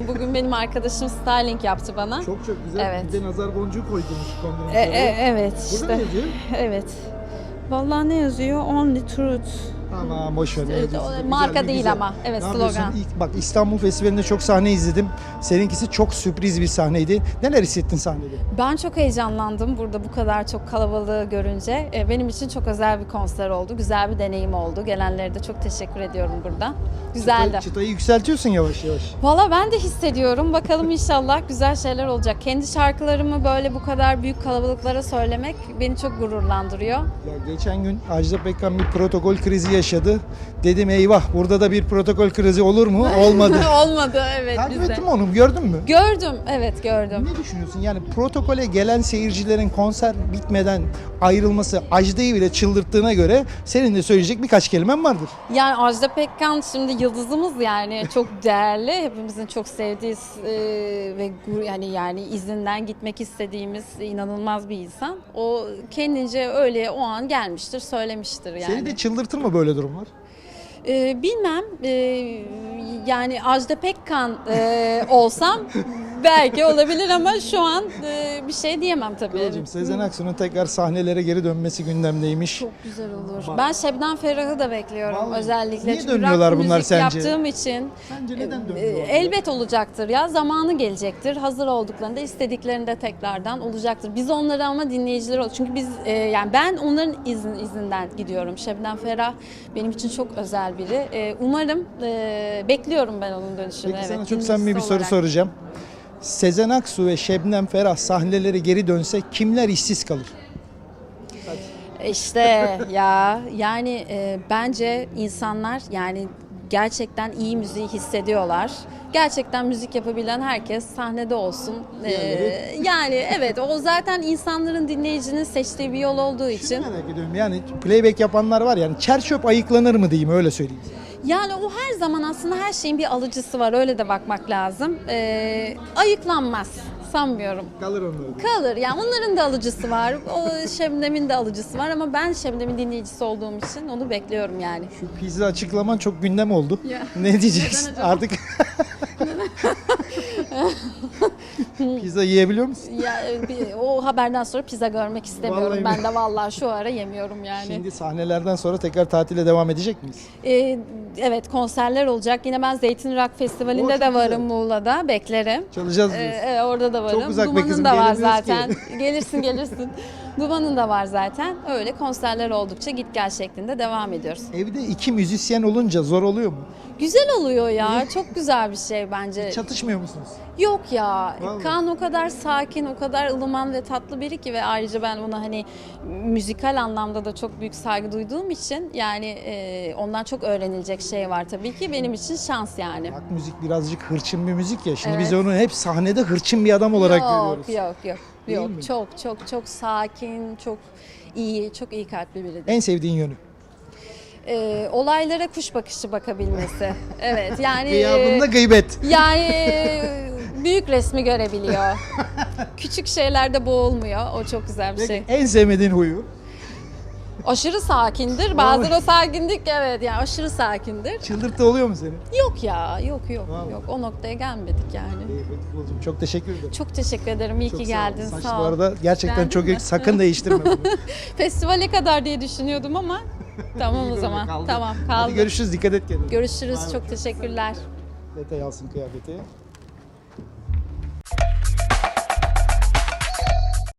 Bugün benim arkadaşım styling yaptı bana. Çok çok güzel. Evet. Bir de nazar boncuğu koydunuz kombinize. E, e, evet Burada ne işte. yazıyor? Evet. Vallahi ne yazıyor? Only truth. Tamam boş ver. Evet, Güzel, marka değil güzel. ama. Evet, Ne slogan. İlk- bak İstanbul Festivali'nde çok sahne izledim. Seninkisi çok sürpriz bir sahneydi. Neler hissettin sahnede? Ben çok heyecanlandım burada bu kadar çok kalabalığı görünce. E, Benim için çok özel bir konser oldu. Güzel bir deneyim oldu. Gelenlere de çok teşekkür ediyorum burada. Güzeldi. Çıtayı, çıtayı yükseltiyorsun yavaş yavaş. Valla ben de hissediyorum. Bakalım inşallah güzel şeyler olacak. Kendi şarkılarımı böyle bu kadar büyük kalabalıklara söylemek beni çok gururlandırıyor. Ya geçen gün Ajda Pekkan bir protokol krizi yaşadı. Dedim eyvah burada da bir protokol krizi olur mu? Olmadı. Olmadı evet Takip bizde. ettin mi onu? Gördün mü? Gördüm evet gördüm. Ne düşünüyorsun? Yani protokole gelen seyircilerin konser bitmeden ayrılması Ajda'yı bile çıldırttığına göre senin de söyleyecek birkaç kelimen vardır. Yani Ajda Pekkan şimdi yıldızımız yani çok değerli. Hepimizin çok sevdiği e, ve gur- yani yani izinden gitmek istediğimiz inanılmaz bir insan. O kendince öyle o an gelmiştir, söylemiştir yani. Seni de çıldırtır mı böyle durumlar? Ee, bilmem. Ee, yani Ajda Pekkan e, olsam belki olabilir ama şu an e, bir şey diyemem tabii. Kıvılcım, Sezen Aksu'nun tekrar sahnelere geri dönmesi gündemdeymiş. Çok güzel olur. Ben Şebnem Ferah'ı da bekliyorum Vallahi. özellikle. Niye Çünkü dönmüyorlar rock bunlar müzik sence? yaptığım için. Sence neden e, dönmüyor? elbet olacaktır ya. Zamanı gelecektir. Hazır olduklarında istediklerinde tekrardan olacaktır. Biz onları ama dinleyiciler ol. Çünkü biz e, yani ben onların izin, izinden gidiyorum. Şebnem Ferah benim için çok özel biri. E, umarım e, bekliyorum ben onun dönüşünü. Peki evet, sana çok samimi bir soru olarak. soracağım. Sezen Aksu ve Şebnem Ferah sahnelere geri dönse kimler işsiz kalır? İşte ya yani e, bence insanlar yani gerçekten iyi müziği hissediyorlar. Gerçekten müzik yapabilen herkes sahnede olsun. E, Diğerleri? yani evet o zaten insanların dinleyicinin seçtiği bir yol olduğu için. Merak ediyorum yani playback yapanlar var yani çer çöp ayıklanır mı diyeyim öyle söyleyeyim. Yani o her zaman aslında her şeyin bir alıcısı var öyle de bakmak lazım. E, ayıklanmaz sanmıyorum. Kalır onları. Kalır yani onların da alıcısı var. O Şebnem'in de alıcısı var ama ben Şebnem'in dinleyicisi olduğum için onu bekliyorum yani. Şu pizza açıklaman çok gündem oldu. Ya. Ne diyeceksin Neden artık? pizza yiyebiliyor musun? Ya e, bir- o haberden sonra pizza görmek istemiyorum. Vallahi ben de vallahi şu ara yemiyorum yani. Şimdi sahnelerden sonra tekrar tatile devam edecek miyiz? Ee, evet konserler olacak. Yine ben Zeytin Rock Festivali'nde Oo, çok de varım güzel. Muğla'da. Beklerim. Çalacağız Ee, diyorsun. evet, orada da varım. uzak be Duman'ın kızım, da var gelemiyoruz zaten. gelirsin gelirsin. Duman'ın da var zaten. Öyle konserler oldukça git gel şeklinde devam ediyoruz. Evde iki müzisyen olunca zor oluyor mu? Güzel oluyor ya. Çok güzel bir şey bence. Çatışmıyor musunuz? Yok ya. Vallahi. Kaan o kadar sakin, o kadar ılıman ve tatlı biri ki ve ayrıca ben ona hani müzikal anlamda da çok büyük saygı duyduğum için yani e, ondan çok öğrenilecek şey var tabii ki benim için şans yani. Rock müzik birazcık hırçın bir müzik ya. Şimdi biz Evet. onu hep sahnede hırçın bir adam olarak yok, görüyoruz. Yok yok Değil yok. mi? Çok çok çok sakin, çok iyi, çok iyi kalpli biri. En sevdiğin yönü. E, olaylara kuş bakışı bakabilmesi. evet yani Gıyabında gıybet. Yani büyük resmi görebiliyor. Küçük şeylerde boğulmuyor. O çok güzel bir Peki, şey. en sevmediğin huyu? Aşırı sakindir. Bazen o sakinlik evet yani aşırı sakindir. Çıldırtı oluyor mu seni? Yok ya yok yok Vallahi. yok. O noktaya gelmedik yani. İyi, Kıvılcım, Çok teşekkür ederim. Çok teşekkür ederim. İyi Çok ki sağ geldin. Saç Sağ bu ol. arada gerçekten Beğendin çok mi? iyi. Sakın değiştirme bunu. Festivale kadar diye düşünüyordum ama tamam o böyle zaman. kaldı. Tamam Hadi kaldı. görüşürüz. Dikkat et kendine. Görüşürüz. Çok teşekkürler. Detay alsın kıyafeti.